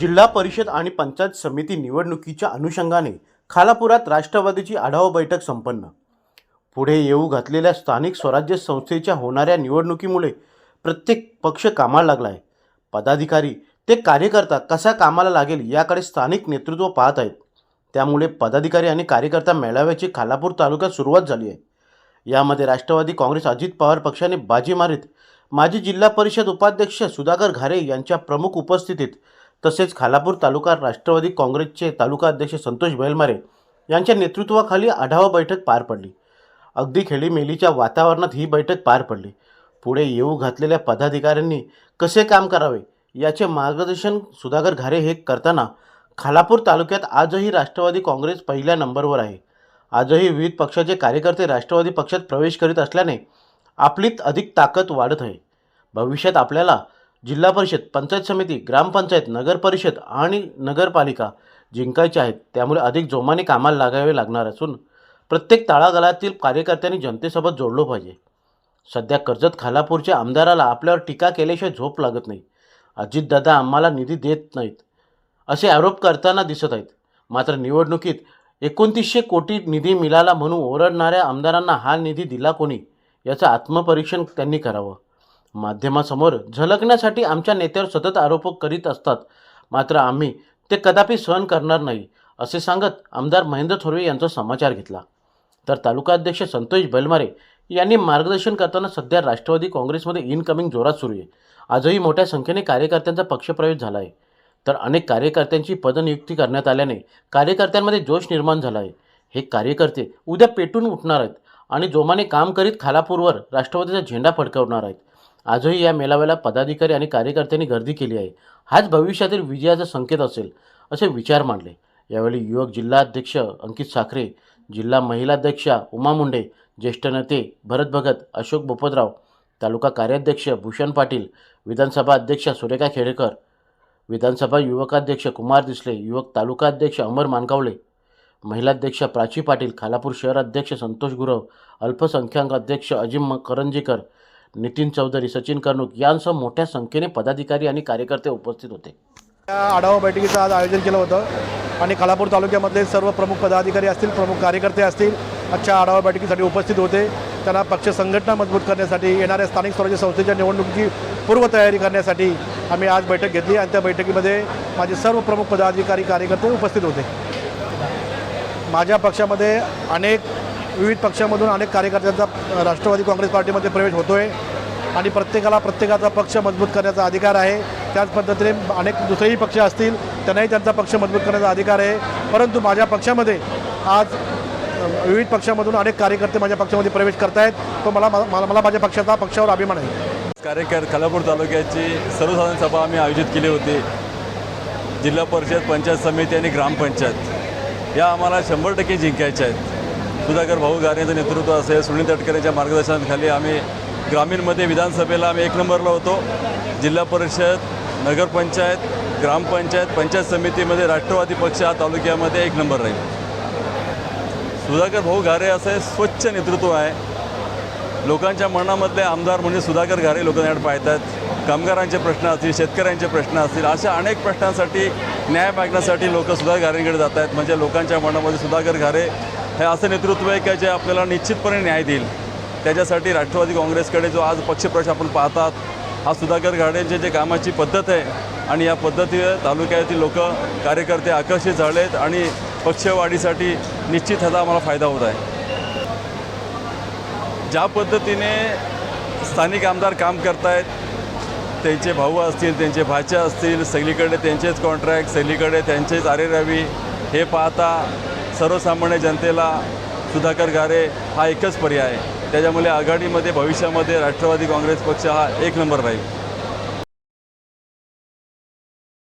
जिल्हा परिषद आणि पंचायत समिती निवडणुकीच्या अनुषंगाने खालापुरात राष्ट्रवादीची आढावा बैठक संपन्न. पुढे येऊ घातलेल्या स्थानिक स्वराज्य संस्थेच्या होणाऱ्या निवडणुकीमुळे प्रत्येक पक्ष कामाला लागला आहे पदाधिकारी ते कार्यकर्ता कसा कामाला लागेल याकडे स्थानिक नेतृत्व पाहत आहेत. त्यामुळे पदाधिकारी आणि कार्यकर्ता मेळाव्याची खालापूर तालुक्यात सुरुवात झाली आहे. यामध्ये राष्ट्रवादी काँग्रेस अजित पवार पक्षाने बाजी मारीत माजी जिल्हा परिषद उपाध्यक्ष सुधाकर घारे यांच्या प्रमुख उपस्थितीत तसेच खालापूर तालुका राष्ट्रवादी काँग्रेसचे तालुका अध्यक्ष संतोष बैलमारे यांच्या नेतृत्वाखाली आढावा बैठक पार पडली. अगदी खेळीमेलीच्या वातावरणात ही बैठक पार पडली. पुढे येऊ घातलेल्या पदाधिकाऱ्यांनी कसे काम करावे याचे मार्गदर्शन सुधाकर घारे हे करताना खालापूर तालुक्यात आजही राष्ट्रवादी काँग्रेस पहिल्या नंबरवर आहे. आजही विविध पक्षाचे कार्यकर्ते राष्ट्रवादी पक्षात प्रवेश करीत असल्याने आपलीत अधिक ताकद वाढत आहे. भविष्यात आपल्याला जिल्हा परिषद पंचायत समिती ग्रामपंचायत नगर परिषद आणि नगरपालिका जिंकायचे आहेत. त्यामुळे अधिक जोमाने कामाला लागावे लागणार असून प्रत्येक तळागाळातील कार्यकर्त्यांनी जनतेसोबत जोडलो पाहिजे. सध्या कर्जत खालापूरच्या आमदाराला आपल्यावर टीका केल्याशिवाय झोप लागत नाही. अजितदादा आम्हाला निधी देत नाहीत असे आरोप करताना दिसत आहेत. मात्र निवडणुकीत एकोणतीसशे कोटी निधी मिळाला म्हणून ओरडणाऱ्या आमदारांना हा निधी दिला कोणी? याचं आत्मपरीक्षण त्यांनी करावं. माध्यमासमोर झलकण्यासाठी आमच्या नेत्यावर सतत आरोप करीत असतात. मात्र आम्ही ते कदापि सहन करणार नाही असे सांगत आमदार महेंद्र थोरवे यांचा समाचार घेतला. तर तालुकाध्यक्ष संतोष बैलमारे यांनी मार्गदर्शन करताना सध्या राष्ट्रवादी काँग्रेसमध्ये इनकमिंग जोरात सुरू आहे. आजही मोठ्या संख्येने कार्यकर्त्यांचा पक्षप्रवेश झाला आहे तर अनेक कार्यकर्त्यांची पदनियुक्ती करण्यात आल्याने कार्यकर्त्यांमध्ये जोश निर्माण झाला आहे हे कार्यकर्ते उद्या पेटून उठणार आहेत आणि जोमाने काम करीत खालापूरवर राष्ट्रवादीचा झेंडा फडकवणार आहेत. आजही या मेळाव्याला पदाधिकारी आणि कार्यकर्त्यांनी गर्दी केली आहे. हाच भविष्यातील विजयाचा संकेत असेल असे विचार मांडले. यावेळी युवक जिल्हाध्यक्ष अंकित साखरे जिल्हा महिलाध्यक्षा उमा मुंडे ज्येष्ठ नेते भरत भगत अशोक बोपतराव तालुका कार्याध्यक्ष भूषण पाटील विधानसभा अध्यक्ष सुरेखा खेडेकर विधानसभा युवकाध्यक्ष कुमार दिसले युवक तालुका अध्यक्ष अमर मानकावले महिलाध्यक्ष प्राची पाटील खालापूर शहर अध्यक्ष संतोष गुरव अल्पसंख्याक अध्यक्ष अजिम करंजीकर नितीन चौधरी सचिन कर्णुक यांसह मोठ्या संख्येने पदाधिकारी आणि कार्यकर्ते उपस्थित होते. या आढावा बैठकीचं आज आयोजन केलं होतं आणि खालापूर तालुक्यामधले सर्व प्रमुख पदाधिकारी असतील प्रमुख कार्यकर्ते असतील आजच्या आढावा बैठकीसाठी उपस्थित होते. त्यांना पक्ष संघटना मजबूत करण्यासाठी येणाऱ्या स्थानिक स्वराज्य संस्थेच्या निवडणुकीची पूर्वतयारी करण्यासाठी आम्ही आज बैठक घेतली आणि त्या बैठकीमध्ये माझे सर्व प्रमुख पदाधिकारी कार्यकर्ते उपस्थित होते. माझ्या पक्षामध्ये अनेक विविध पक्षामधून अनेक कार्यकर्त्यांचा राष्ट्रवादी काँग्रेस पार्टीमध्ये प्रवेश होतो आहे आणि प्रत्येकाला प्रत्येकाचा पक्ष मजबूत करण्याचा अधिकार आहे. त्याच पद्धतीने अनेक दुसरेही पक्ष असतील त्यांनाही त्यांचा पक्ष मजबूत करण्याचा अधिकार आहे. परंतु माझ्या पक्षामध्ये आज विविध पक्षामधून अनेक कार्यकर्ते माझ्या पक्षामध्ये प्रवेश करतायत. तो मला मला मला माझ्या पक्षाचा पक्षावर अभिमान आहे. कार्यकर खालापूर तालुक्याची सर्वसाधारण सभा आम्ही आयोजित केली होती. जिल्हा परिषद पंचायत समिती आणि ग्रामपंचायत या आम्हाला शंभर टक्के जिंकायच्या आहेत. सुधाकर भाऊ गारेंचं नेतृत्व असेल सुनील तटकरेंच्या मार्गदर्शनाखाली आम्ही ग्रामीणमध्ये विधानसभेला आम्ही एक नंबरला होतो. जिल्हा परिषद नगरपंचायत ग्रामपंचायत पंचायत समितीमध्ये राष्ट्रवादी पक्ष हा तालुक्यामध्ये एक नंबर राहील. सुधाकर भाऊ घारे असं स्वच्छ नेतृत्व आहे. लोकांच्या मनामधले आमदार म्हणजे सुधाकर घारे लोक पाहतात. कामगारांचे प्रश्न असतील शेतकऱ्यांचे प्रश्न असतील अशा अनेक प्रश्नांसाठी न्याय मागण्यासाठी लोक सुधाकर घारेंकडे जात आहेत म्हणजे लोकांच्या मनामध्ये सुधाकर घारे हे असं नेतृत्व आहे की जे आपल्याला निश्चितपणे न्याय देईल. त्याच्यासाठी राष्ट्रवादी काँग्रेसकडे जो आज पक्षप्रवेश आपण पाहतात हा सुधाकर घाडेंचे जे कामाची पद्धत आहे आणि या पद्धतीवर तालुक्यातील लोक कार्यकर्ते आकर्षित झालेत आणि पक्षवाढीसाठी निश्चित ह्याचा आम्हाला फायदा होत आहे. ज्या पद्धतीने स्थानिक आमदार काम करतायत त्यांचे भाऊ असतील त्यांचे भाच्या असतील सगळीकडे त्यांचेच कॉन्ट्रॅक्ट सगळीकडे त्यांचेच आरे रवी हे पाहता सर्वसामान्य जनतेला सुधाकर गारे हा एकच पर्याय आहे. त्याच्यामुळे आघाडीमध्ये भविष्यामध्ये राष्ट्रवादी काँग्रेस पक्ष हा एक नंबर राहील.